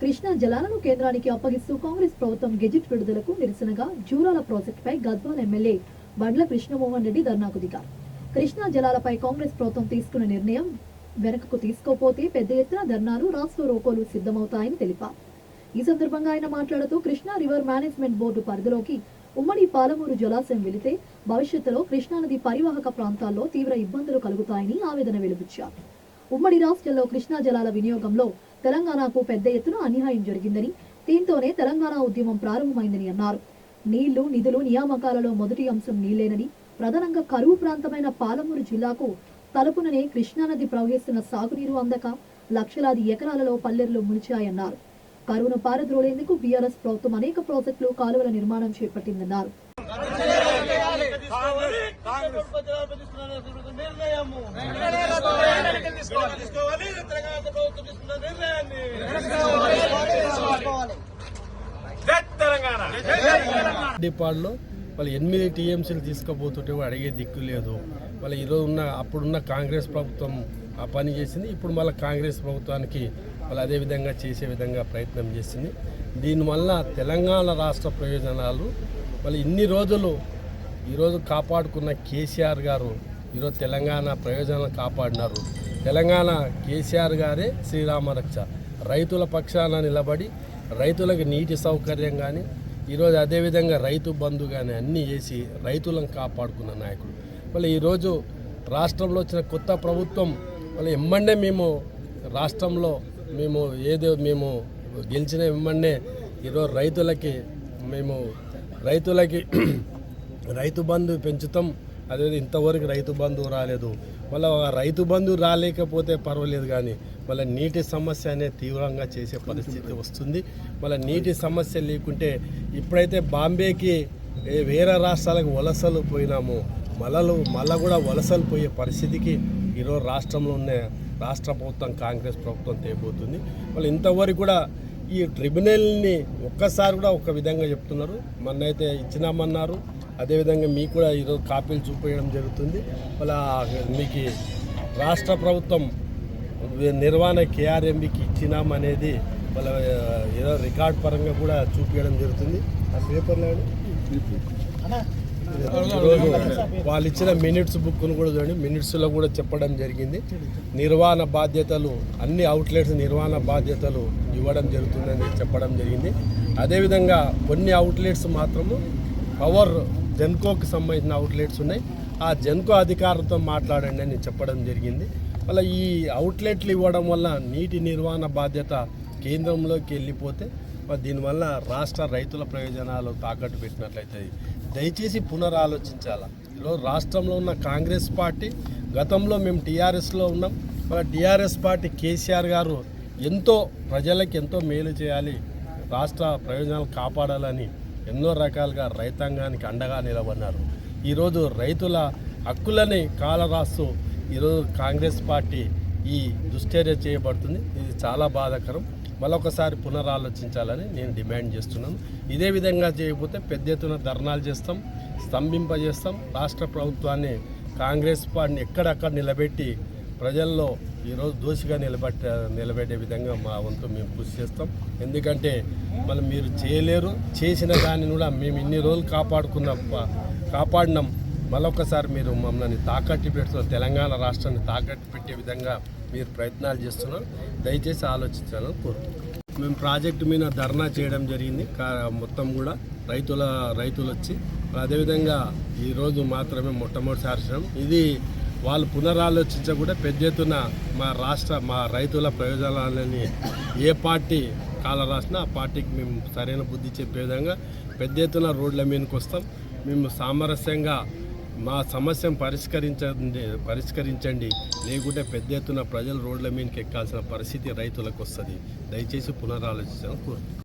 కృష్ణా జలాలను కేంద్రానికి అప్పగిస్తూ కాంగ్రెస్ ప్రభుత్వం గెజిట్ విడుదలకు నిరసనగా జూరాల ప్రాజెక్టుపై గద్వాల ఎమ్మెల్యే బండ్ల కృష్ణమోహన్ రెడ్డి ధర్నాకు దిగారు. కృష్ణా జలాలపై కాంగ్రెస్ ప్రభుత్వం తీసుకున్న నిర్ణయం వెనకకు తీసుకోపోతే పెద్ద ఎత్తున ధర్నాలు రాష్ట్ర రోకోలు సిద్ధమవుతాయని తెలిపారు. ఈ సందర్భంగా ఆయన మాట్లాడుతూ కృష్ణా రివర్ మేనేజ్మెంట్ బోర్డు పరిధిలోకి ఉమ్మడి పాలమూరు జలాశయం వెళితే భవిష్యత్తులో కృష్ణానది పరివాహక ప్రాంతాల్లో తీవ్ర ఇబ్బందులు కలుగుతాయని ఆవేదన వెలుబుచ్చారు ఉమ్మడి రాష్ట్రంలో కృష్ణా జలాల వినియోగంలో తెలంగాణకు పెద్ద ఎత్తున అన్యాయం జరిగిందని దీంతోనే తెలంగాణ ఉద్యమం ప్రారంభమైందని అన్నారు. నీళ్ళు నిధులు నియామకాలలో మొదటి అంశం నీళ్ళేనని ప్రధానంగా కరువు ప్రాంతమైన పాలమూరు జిల్లాకు తలుపుననే కృష్ణానది ప్రవహిస్తున్న సాగునీరు అందక లక్షలాది ఎకరాలలో పల్లెల్లో మునిచాయన్నారు. కరువును పారద్రోలేందుకు బీఆర్ఎస్ ప్రభుత్వం అనేక ప్రాజెక్టులు కాలువల నిర్మాణం చేపట్టిందన్నారు. కాంగ్రెస్ నిర్ణయము తీసుకోవాలి తెలంగాణ ప్రభుత్వం తీసుకున్న నిర్ణయాన్ని వాళ్ళు ఎనిమిది టీఎంసీలు తీసుకుపోతుంటే అడిగే దిక్కు లేదు. వాళ్ళు ఈరోజు ఉన్న అప్పుడున్న కాంగ్రెస్ ప్రభుత్వం ఆ పని చేసింది. ఇప్పుడు మళ్ళీ కాంగ్రెస్ ప్రభుత్వానికి వాళ్ళు అదే విధంగా చేసే విధంగా ప్రయత్నం చేసింది. దీనివల్ల తెలంగాణ రాష్ట్ర ప్రయోజనాలు వాళ్ళు ఇన్ని రోజులు ఈరోజు కాపాడుకున్న కేసీఆర్ గారు ఈరోజు తెలంగాణ ప్రయోజనాలు కాపాడినారు. తెలంగాణ కేసీఆర్ గారే శ్రీరామరక్ష. రైతుల పక్షాన నిలబడి రైతులకు నీటి సౌకర్యం కానీ ఈరోజు అదేవిధంగా రైతు బంధు కానీ అన్నీ చేసి రైతులను కాపాడుకున్న నాయకుడు. మళ్ళీ ఈరోజు రాష్ట్రంలో వచ్చిన కొత్త ప్రభుత్వం మళ్ళీ ఎమ్మండే మేము రాష్ట్రంలో మేము ఏదో మేము గెలిచిన ఎమ్మండే ఈరోజు రైతులకి మేము రైతులకి రైతు బంధు పెంచుతాం. అదే ఇంతవరకు రైతు బంధు రాలేదు. మళ్ళీ రైతు బంధు రాలేకపోతే పర్వాలేదు కానీ మళ్ళీ నీటి సమస్య అనేది తీవ్రంగా చేసే పరిస్థితి వస్తుంది. మళ్ళీ నీటి సమస్య లేకుంటే ఇప్పుడైతే బాంబేకి వేరే రాష్ట్రాలకు వలసలు పోయినాము. మళ్ళలు మళ్ళా కూడా వలసలు పోయే పరిస్థితికి ఈరోజు రాష్ట్రంలో ఉన్న రాష్ట్ర ప్రభుత్వం కాంగ్రెస్ ప్రభుత్వం తేబోతుంది. మళ్ళీ ఇంతవరకు కూడా ఈ ట్రిబ్యునల్ని ఒక్కసారి కూడా ఒక విధంగా చెప్తున్నారు. మొన్నైతే ఇచ్చినామన్నారు. అదేవిధంగా మీకు కూడా ఈరోజు కాపీలు చూపించడం జరుగుతుంది. మళ్ళీ మీకు రాష్ట్ర ప్రభుత్వం నిర్వహణ కేఆర్ఎంబికి ఇచ్చినామనేది వాళ్ళ ఏదో రికార్డ్ పరంగా కూడా చూపించడం జరుగుతుంది. ఆ పేపర్లో ఈరోజు వాళ్ళు ఇచ్చిన మినిట్స్ బుక్ను కూడా చూడండి. మినిట్స్లో కూడా చెప్పడం జరిగింది. నిర్వహణ బాధ్యతలు అన్ని అవుట్లెట్స్ నిర్వహణ బాధ్యతలు ఇవ్వడం జరుగుతుందని చెప్పడం జరిగింది. అదేవిధంగా కొన్ని అవుట్లెట్స్ మాత్రము పవర్ జెన్కోకి సంబంధించిన అవుట్లెట్స్ ఉన్నాయి. ఆ జెన్కో అధికారులతో మాట్లాడండి అని చెప్పడం జరిగింది. మళ్ళీ ఈ అవుట్లెట్లు ఇవ్వడం వల్ల నీటి నిర్వహణ బాధ్యత కేంద్రంలోకి వెళ్ళిపోతే మరి దీనివల్ల రాష్ట్ర రైతుల ప్రయోజనాలు తాకట్టు పెట్టినట్లయితే దయచేసి పునరాలోచించాలా? ఈరోజు రాష్ట్రంలో ఉన్న కాంగ్రెస్ పార్టీ గతంలో మేము టీఆర్ఎస్లో ఉన్నాం. మన టీఆర్ఎస్ పార్టీ కేసీఆర్ గారు ఎంతో ప్రజలకు ఎంతో మేలు చేయాలి రాష్ట్ర ప్రయోజనాలు కాపాడాలని ఎన్నో రకాలుగా రైతాంగానికి అండగా నిలబడినారు. ఈరోజు రైతుల హక్కులని కాలరాస్తూ ఈరోజు కాంగ్రెస్ పార్టీ ఈ దుశ్చర్య చేయబడుతుంది. ఇది చాలా బాధాకరం. మరొకసారి పునరాలోచించాలని నేను డిమాండ్ చేస్తున్నాను. ఇదే విధంగా చేయకపోతే పెద్ద ఎత్తున ధర్నాలు చేస్తాం స్తంభింపజేస్తాం. రాష్ట్ర ప్రభుత్వాన్ని కాంగ్రెస్ పార్టీని ఎక్కడక్కడ నిలబెట్టి ప్రజల్లో ఈరోజు దోషిగా నిలబెట్ట నిలబెట్టే విధంగా మా వంతు మేము కృషి చేస్తాం. ఎందుకంటే మనం మీరు చేయలేరు చేసిన దాన్ని కూడా మేము ఇన్ని రోజులు కాపాడుకున్నాం. కాపాడినాం. మళ్ళొకసారి మీరు మమ్మల్ని తాకట్టు పెడుతున్నారు తెలంగాణ రాష్ట్రాన్ని తాకట్టు పెట్టే విధంగా మీరు ప్రయత్నాలు చేస్తున్నారు. దయచేసి ఆలోచించాలని కోరుకుంటున్నాం. మేము ప్రాజెక్టు మీద ధర్నా చేయడం జరిగింది. కా- మొత్తం కూడా రైతుల రైతులు వచ్చి అదేవిధంగా ఈరోజు మాత్రమే మొట్టమొదటిసారి చేయడం. ఇది వాళ్ళు పునరాలోచించకుండా పెద్ద ఎత్తున మా రాష్ట్ర మా రైతుల ప్రయోజనాలని ఏ పార్టీ కాల రాసినా ఆ పార్టీకి మేము సరైన బుద్ధి చెప్పే విధంగా పెద్ద ఎత్తున రోడ్ల మీదకి వస్తాం. మేము సామరస్యంగా మా సమస్యను పరిష్కరించండి పరిష్కరించండి. లేకుంటే పెద్ద ఎత్తున ప్రజలు రోడ్ల మీదకి ఎక్కాల్సిన పరిస్థితి రైతులకు వస్తుంది. దయచేసి పునరాలోచించాలని కోరుతున్నాను